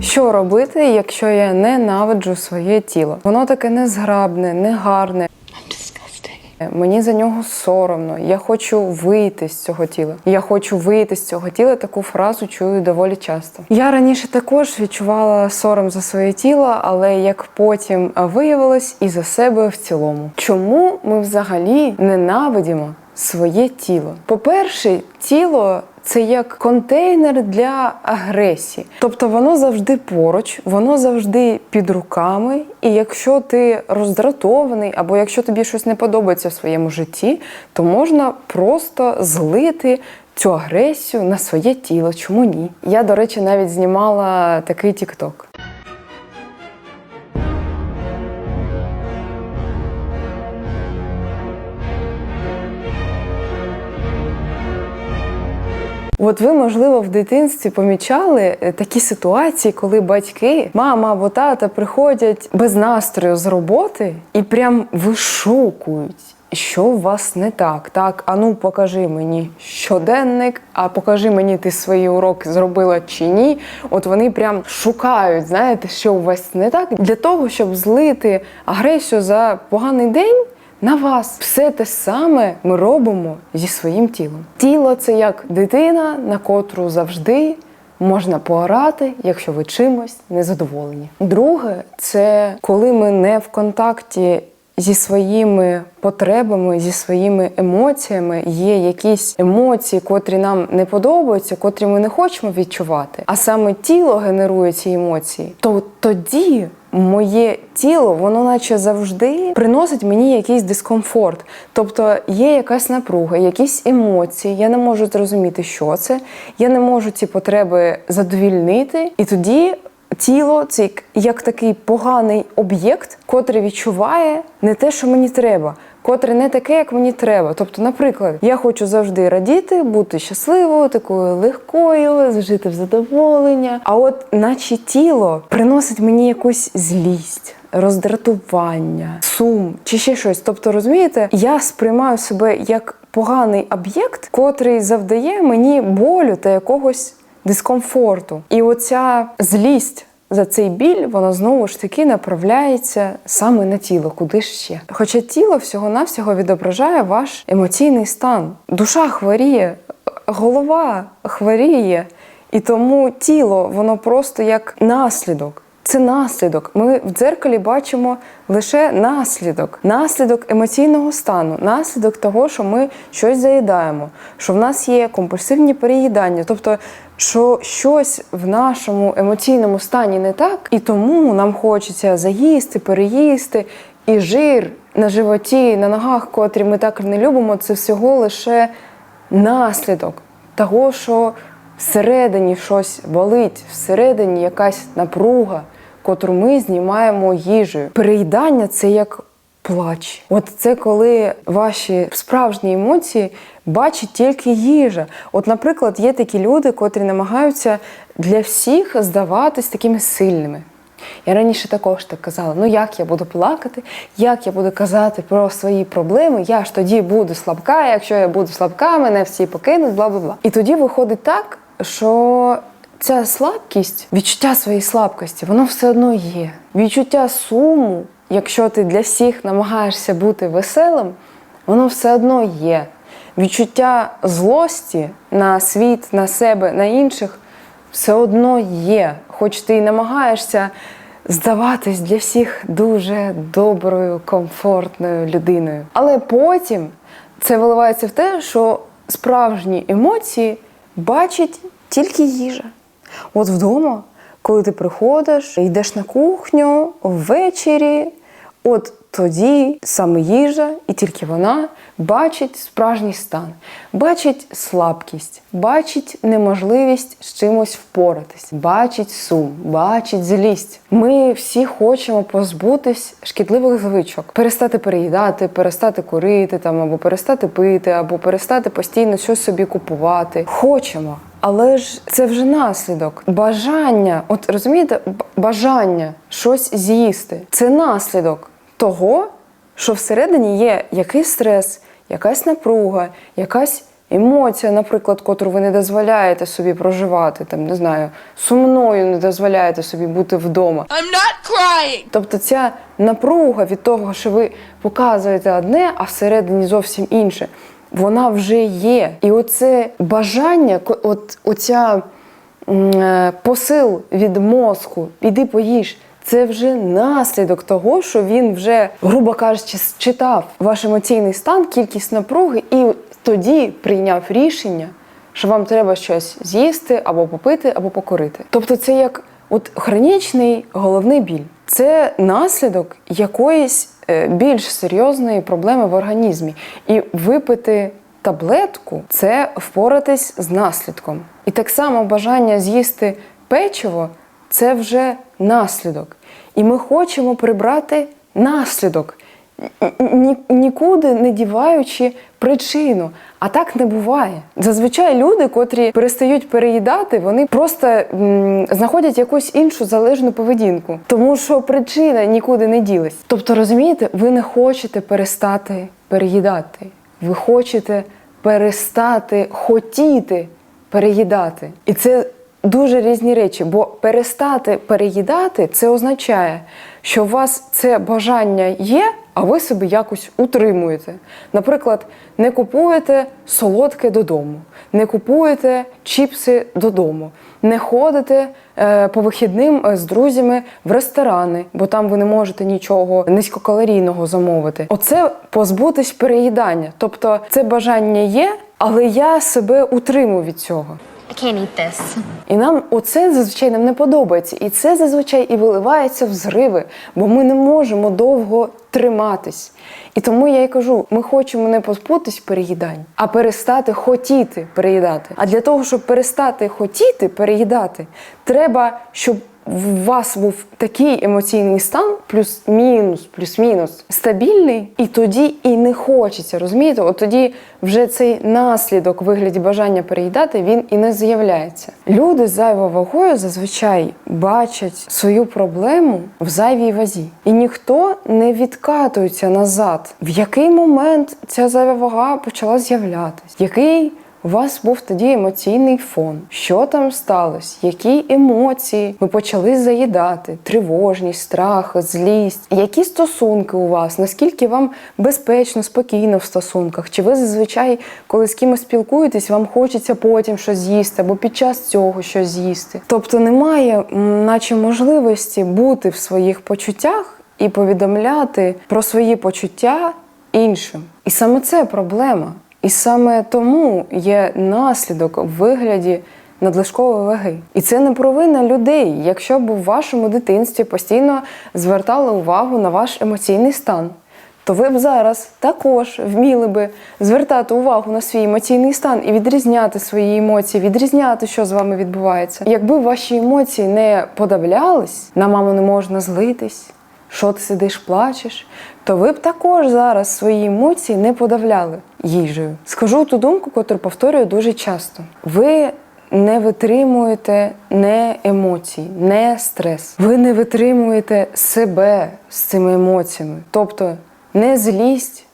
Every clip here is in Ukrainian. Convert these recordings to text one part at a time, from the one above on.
Що робити, якщо я ненавиджу своє тіло? Воно таке незграбне, негарне. Мені за нього соромно. Я хочу вийти з цього тіла. Я хочу вийти з цього тіла. Таку фразу чую доволі часто. Я раніше також відчувала сором за своє тіло, але як потім виявилось, і за себе в цілому. Чому ми взагалі ненавидимо своє тіло? По-перше, тіло це як контейнер для агресії. Тобто воно завжди поруч, воно завжди під руками. І якщо ти роздратований, або якщо тобі щось не подобається в своєму житті, то можна просто злити. Цю агресію на своє тіло, чому ні? Я, до речі, навіть знімала такий тікток. От ви, можливо, в дитинстві помічали е, такі ситуації, коли батьки, мама або тата приходять без настрою з роботи і прям вишукують. Що у вас не так? Так, а ну покажи мені щоденник, а покажи мені, ти свої уроки зробила чи ні. От вони прям шукають, знаєте, що у вас не так, для того, щоб злити агресію за поганий день. На вас все те саме ми робимо зі своїм тілом. Тіло це як дитина, на котру завжди можна поорати, якщо ви чимось незадоволені. Друге, це коли ми не в контакті зі своїми потребами, зі своїми емоціями, є якісь емоції, котрі нам не подобаються, котрі ми не хочемо відчувати, а саме тіло генерує ці емоції, то тоді моє тіло, воно наче завжди приносить мені якийсь дискомфорт. Тобто є якась напруга, якісь емоції, я не можу зрозуміти, що це, я не можу ці потреби задовільнити, і тоді. Тіло це як- такий поганий об'єкт, котрий відчуває не те, що мені треба, котре не таке, як мені треба. Тобто, наприклад, я хочу завжди радіти, бути щасливою, такою легкою, жити в задоволення. А от наче тіло приносить мені якусь злість. Роздратування, сум чи ще щось. Тобто, розумієте, я сприймаю себе як поганий об'єкт, котрий завдає мені болю та якогось дискомфорту. І оця злість за цей біль, воно знову ж таки направляється саме на тіло, куди ж ще. Хоча тіло всього-навсього відображає ваш емоційний стан. Душа хворіє, голова хворіє, і тому тіло, воно просто як наслідок. Це наслідок. Ми в дзеркалі бачимо лише наслідок, наслідок емоційного стану, наслідок того, що ми щось заїдаємо, що в нас є компульсивні переїдання, тобто, що щось в нашому емоційному стані не так, і тому нам хочеться заїсти, переїсти, і жир на животі, на ногах, котрі ми так не любимо, це всього лише наслідок того, що всередині щось болить, всередині якась напруга, котру ми знімаємо їжею. Переїдання це як плач. От це коли ваші справжні емоції бачить тільки їжа. От, наприклад, є такі люди, котрі намагаються для всіх здаватись такими сильними. Я раніше також так казала: ну як я буду плакати, як я буду казати про свої проблеми, я ж тоді буду слабка, якщо я буду слабка, мене всі покинуть, бла бла бла. І тоді виходить так, що ця слабкість, відчуття своєї слабкості, воно все одно є. Відчуття суму, якщо ти для всіх намагаєшся бути веселим, воно все одно є. Відчуття злості на світ, на себе, на інших все одно є. Хоч ти і намагаєшся здаватись для всіх дуже доброю, комфортною людиною. Але потім це виливається в те, що справжні емоції бачить тільки їжа. От вдома, коли ти приходиш, йдеш на кухню ввечері, от тоді саме їжа, і тільки вона бачить справжній стан, бачить слабкість, бачить неможливість з чимось впоратись, бачить сум, бачить злість. Ми всі хочемо позбутись шкідливих звичок, перестати переїдати, перестати курити там, або перестати пити, або перестати постійно щось собі купувати. Хочемо. Але ж це вже наслідок. Бажання, от розумієте, бажання щось з'їсти це наслідок того, що всередині є якийсь стрес, якась напруга, якась емоція, наприклад, котру ви не дозволяєте собі проживати, там не знаю, сумною не дозволяєте собі бути вдома. I'm not crying. Тобто ця напруга від того, що ви показуєте одне, а всередині зовсім інше, вона вже є. І оце бажання, от оця е, посил від мозку, іди поїж. Це вже наслідок того, що він вже, грубо кажучи, читав ваш емоційний стан, кількість напруги, і тоді прийняв рішення, що вам треба щось з'їсти або попити, або покорити. Тобто, це як от хронічний головний біль. Це наслідок якоїсь е, більш серйозної проблеми в організмі. І випити таблетку це впоратись з наслідком. І так само бажання з'їсти печиво це вже наслідок. І ми хочемо прибрати наслідок, нікуди не діваючи причину. А так не буває. Зазвичай люди, котрі перестають переїдати, вони просто м, знаходять якусь іншу залежну поведінку, тому що причина нікуди не ділась. Тобто, розумієте, ви не хочете перестати переїдати, ви хочете перестати хотіти переїдати. І це дуже різні речі, бо перестати переїдати це означає, що у вас це бажання є, а ви себе якось утримуєте. Наприклад, не купуєте солодке додому, не купуєте чіпси додому, не ходите е, по вихідним е, з друзями в ресторани, бо там ви не можете нічого низькокалорійного замовити. Оце позбутись переїдання. Тобто це бажання є, але я себе утримую від цього. I can't eat this. І нам оце зазвичай нам не подобається. І це зазвичай і виливається в зриви, бо ми не можемо довго триматись. І тому я й кажу: ми хочемо не позбутись переїдань, а перестати хотіти переїдати. А для того, щоб перестати хотіти переїдати, треба, щоб в вас був такий емоційний стан, плюс-мінус, плюс-мінус, стабільний, і тоді і не хочеться. Розумієте? От тоді вже цей наслідок вигляді бажання переїдати він і не з'являється. Люди з зайвою вагою зазвичай бачать свою проблему в зайвій вазі, і ніхто не відкатується назад. В який момент ця зайва вага почала з'являтися? Який у вас був тоді емоційний фон. Що там сталося? Які емоції ви почали заїдати? Тривожність, страх, злість? Які стосунки у вас? Наскільки вам безпечно, спокійно в стосунках? Чи ви зазвичай, коли з кимось спілкуєтесь, вам хочеться потім щось з'їсти або під час цього щось з'їсти? Тобто немає, наче можливості бути в своїх почуттях і повідомляти про свої почуття іншим. І саме це проблема. І саме тому є наслідок в вигляді надлишкової ваги. І це не провина людей, якщо б у вашому дитинстві постійно звертали увагу на ваш емоційний стан. То ви б зараз також вміли би звертати увагу на свій емоційний стан і відрізняти свої емоції, відрізняти, що з вами відбувається. Якби ваші емоції не подавлялись, на маму не можна злитись, що ти сидиш, плачеш, то ви б також зараз свої емоції не подавляли їжею. Скажу ту думку, яку повторюю дуже часто. Ви не витримуєте не емоцій, не стрес. Ви не витримуєте себе з цими емоціями. Тобто не злість,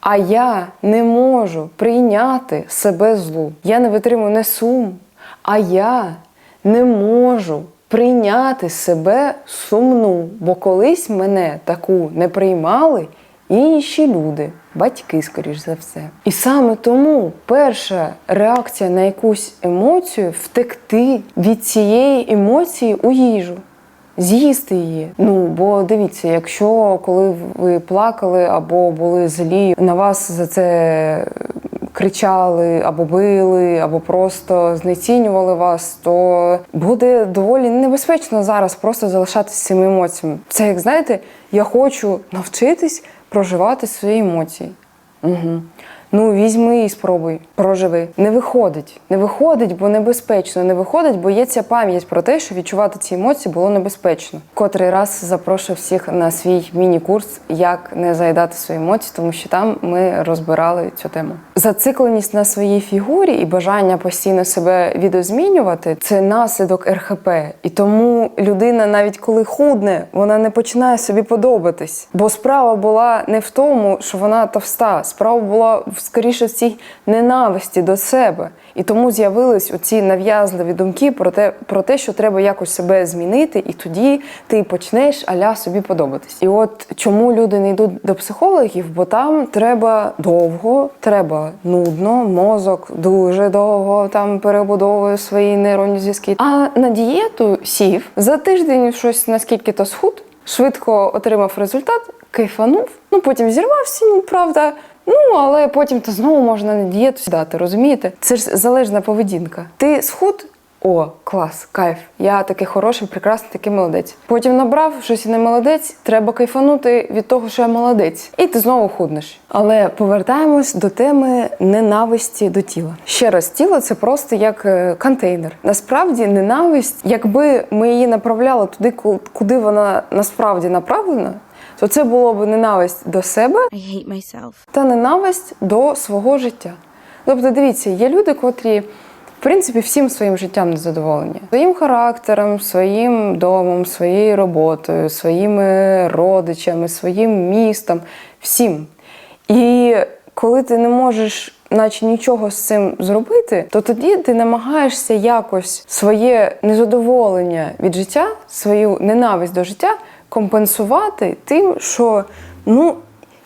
а я не можу прийняти себе злу. Я не витримую не сум, а я не можу прийняти себе сумну, бо колись мене таку не приймали інші люди, батьки, скоріш за все. І саме тому перша реакція на якусь емоцію втекти від цієї емоції у їжу. З'їсти її. Ну бо дивіться, якщо коли ви плакали або були злі, на вас за це кричали або били, або просто знецінювали вас, то буде доволі небезпечно зараз просто залишатися цими емоціями. Це як знаєте, я хочу навчитись проживати свої емоції. Угу. Ну, візьми і спробуй, проживи. Не виходить. Не виходить, бо небезпечно. Не виходить, бо є ця пам'ять про те, що відчувати ці емоції було небезпечно. Котрий раз запрошую всіх на свій міні-курс, як не заїдати свої емоції, тому що там ми розбирали цю тему. Зацикленість на своїй фігурі і бажання постійно себе відозмінювати це наслідок РХП. І тому людина, навіть коли худне, вона не починає собі подобатись. Бо справа була не в тому, що вона товста, справа була скоріше в цій ненависті до себе. І тому з'явились оці нав'язливі думки про те, про те, що треба якось себе змінити, і тоді ти почнеш аля собі подобатись. І от чому люди не йдуть до психологів, бо там треба довго, треба нудно, мозок дуже довго там перебудовує свої нейронні зв'язки. А на дієту сів за тиждень щось наскільки то схуд, швидко отримав результат, кайфанув, ну потім зірвався, ну правда. Ну, але потім то знову можна на дієту сідати, розумієте? Це ж залежна поведінка. Ти схуд, о, клас, кайф. Я такий хороший, прекрасний, такий молодець. Потім набрав щось не молодець. Треба кайфанути від того, що я молодець, і ти знову худнеш. Але повертаємось до теми ненависті до тіла. Ще раз, тіло це просто як е, контейнер. Насправді, ненависть, якби ми її направляли туди, ку- куди вона насправді направлена, то це було б ненависть до себе I hate myself. та ненависть до свого життя. Тобто, дивіться, є люди, котрі. В принципі, всім своїм життям незадоволені. Своїм характером, своїм домом, своєю роботою, своїми родичами, своїм містом, всім. І коли ти не можеш, наче нічого з цим зробити, то тоді ти намагаєшся якось своє незадоволення від життя, свою ненависть до життя компенсувати тим, що ну.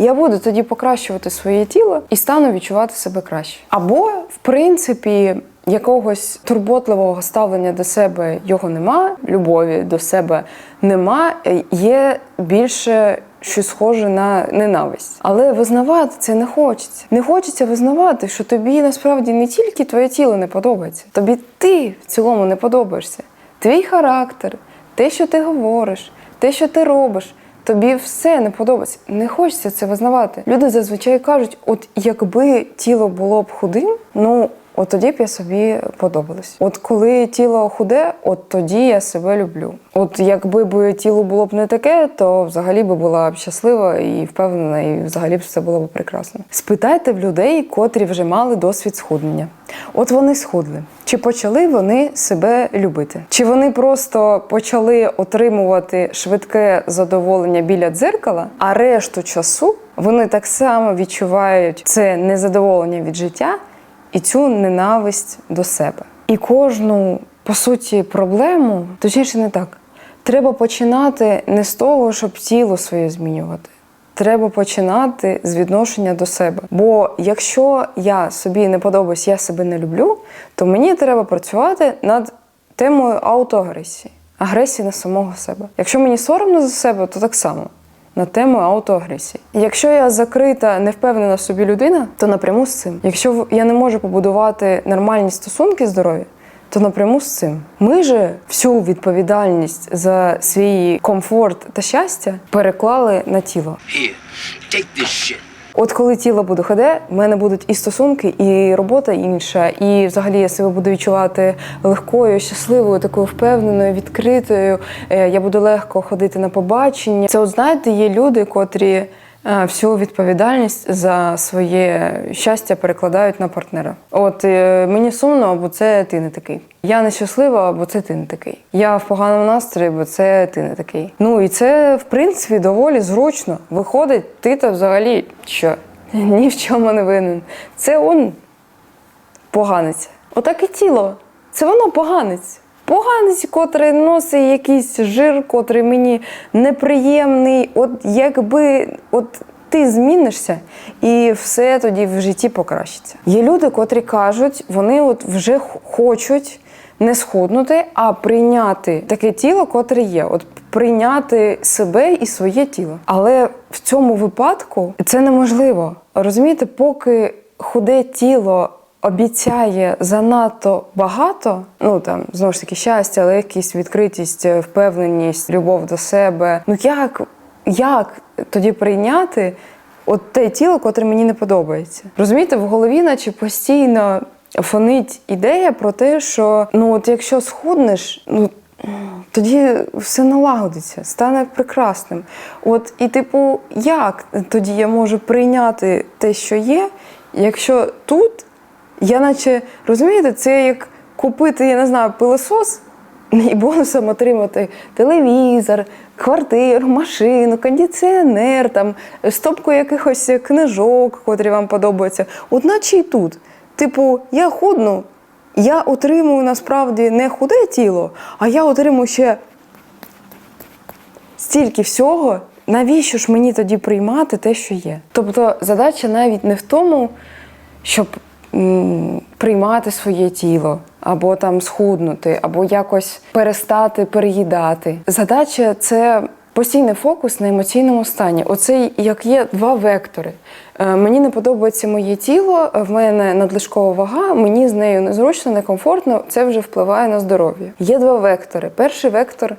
Я буду тоді покращувати своє тіло і стану відчувати себе краще. Або, в принципі, якогось турботливого ставлення до себе його нема, любові до себе нема, е, є більше щось схоже на ненависть. Але визнавати це не хочеться. Не хочеться визнавати, що тобі насправді не тільки твоє тіло не подобається, тобі ти в цілому не подобаєшся. Твій характер, те, що ти говориш, те, що ти робиш. Тобі все не подобається. Не хочеться це визнавати. Люди зазвичай кажуть: от якби тіло було б худим, ну от тоді б я собі подобалась. От коли тіло худе, от тоді я себе люблю. От якби б тіло було б не таке, то взагалі би була б щаслива і впевнена, і взагалі б все було б прекрасно. Спитайте в людей, котрі вже мали досвід схуднення. От вони схудли. Чи почали вони себе любити? Чи вони просто почали отримувати швидке задоволення біля дзеркала, а решту часу вони так само відчувають це незадоволення від життя і цю ненависть до себе. І кожну, по суті, проблему, точніше не так, треба починати не з того, щоб тіло своє змінювати. Треба починати з відношення до себе. Бо якщо я собі не подобаюсь, я себе не люблю, то мені треба працювати над темою аутоагресії, агресії на самого себе. Якщо мені соромно за себе, то так само над тему аутоагресії. Якщо я закрита, невпевнена собі людина, то напряму з цим. Якщо я не можу побудувати нормальні стосунки здорові, то напряму з цим. Ми же всю відповідальність за свій комфорт та щастя переклали на тіло. Here, take this shit. От коли тіло буде ходе, в мене будуть і стосунки, і робота інша, і взагалі я себе буду відчувати легкою, щасливою, такою впевненою, відкритою. Е, Я буду легко ходити на побачення. Це, от знаєте, є люди, котрі всю відповідальність за своє щастя перекладають на партнера. От е, мені сумно, бо це ти не такий. Я нещаслива, бо це ти не такий. Я в поганому настрої, бо це ти не такий. Ну і це в принципі доволі зручно. Виходить, ти то взагалі що ні в чому не винен. Це он поганець. Отак і тіло. Це воно поганець. Поганець, котрий носить якийсь жир, котрий мені неприємний. От якби от ти змінишся, і все тоді в житті покращиться. Є люди, котрі кажуть, вони от вже хочуть не схуднути, а прийняти таке тіло, котре є. От прийняти себе і своє тіло. Але в цьому випадку це неможливо. Розумієте, поки худе тіло обіцяє занадто багато, ну там знову ж таки щастя, легкість, відкритість, е, впевненість, любов до себе. Ну як, як тоді прийняти от те тіло, котре мені не подобається? Розумієте, в голові, наче постійно фонить ідея про те, що ну от якщо схуднеш, ну. Тоді все налагодиться, стане прекрасним. От і, типу, як тоді я можу прийняти те, що є, якщо тут я наче розумієте, це як купити, я не знаю, пилосос і бонусом отримати телевізор, квартиру, машину, кондиціонер, там, стопку якихось книжок, котрі вам подобаються. От наче і тут. Типу, я худну, я отримую насправді не худе тіло, а я отримую ще стільки всього, навіщо ж мені тоді приймати те, що є? Тобто задача навіть не в тому, щоб приймати своє тіло, або там схуднути, або якось перестати переїдати. Задача це. Постійний фокус на емоційному стані. Оце як є два вектори. Е, Мені не подобається моє тіло, в мене надлишкова вага, мені з нею незручно, некомфортно, це вже впливає на здоров'я. Є два вектори. Перший вектор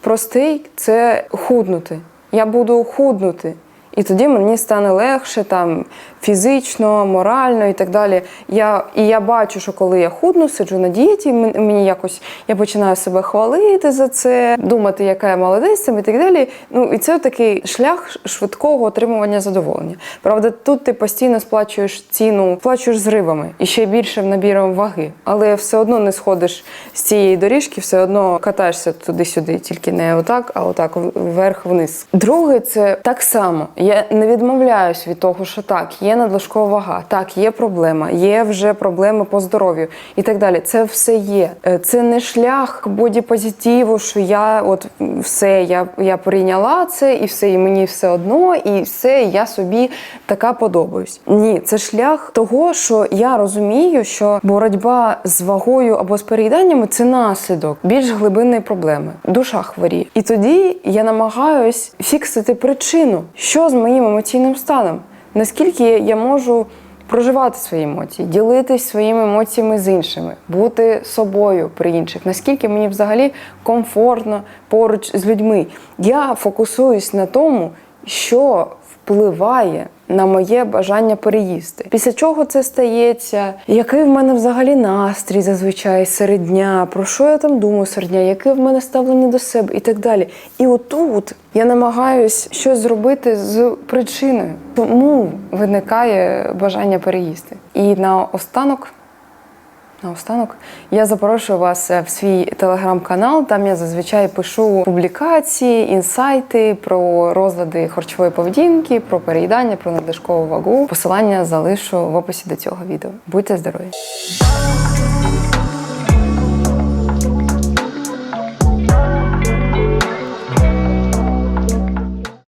простий це худнути. Я буду худнути. І тоді мені стане легше там фізично, морально і так далі. Я, і я бачу, що коли я худну, сиджу на дієті, мені якось я починаю себе хвалити за це, думати, яка я молодець і так далі. Ну і це такий шлях швидкого отримування задоволення. Правда, тут ти постійно сплачуєш ціну, сплачуєш зривами і ще більшим набіром ваги, але все одно не сходиш з цієї доріжки, все одно катаєшся туди-сюди, тільки не отак, а отак вверх-вниз. Друге, це так само. Я не відмовляюсь від того, що так, є надлишкова вага, так, є проблема, є вже проблеми по здоров'ю і так далі. Це все є. Е, Це не шлях бодіпозитиву, що я от все, я, я прийняла це, і все, і мені все одно, і все, і я собі така подобаюсь. Ні, це шлях того, що я розумію, що боротьба з вагою або з переїданнями це наслідок більш глибинної проблеми. Душа хворіє. І тоді я намагаюсь фіксити причину, що з моїм емоційним станом, наскільки я можу. Проживати свої емоції, ділитись своїми емоціями з іншими, бути собою при інших, наскільки мені взагалі комфортно поруч з людьми. Я фокусуюсь на тому, що впливає на моє бажання переїсти. Після чого це стається? Який в мене взагалі настрій зазвичай серед дня? Про що я там думаю серед дня? Яке в мене ставлення до себе і так далі. І отут я намагаюсь щось зробити з причиною. Тому виникає бажання переїсти. І на останок. Наостанок я запрошую вас е, в свій телеграм-канал. Там я зазвичай пишу публікації, інсайти про розлади харчової поведінки, про переїдання, про надлишкову вагу. Посилання залишу в описі до цього відео. Будьте здорові!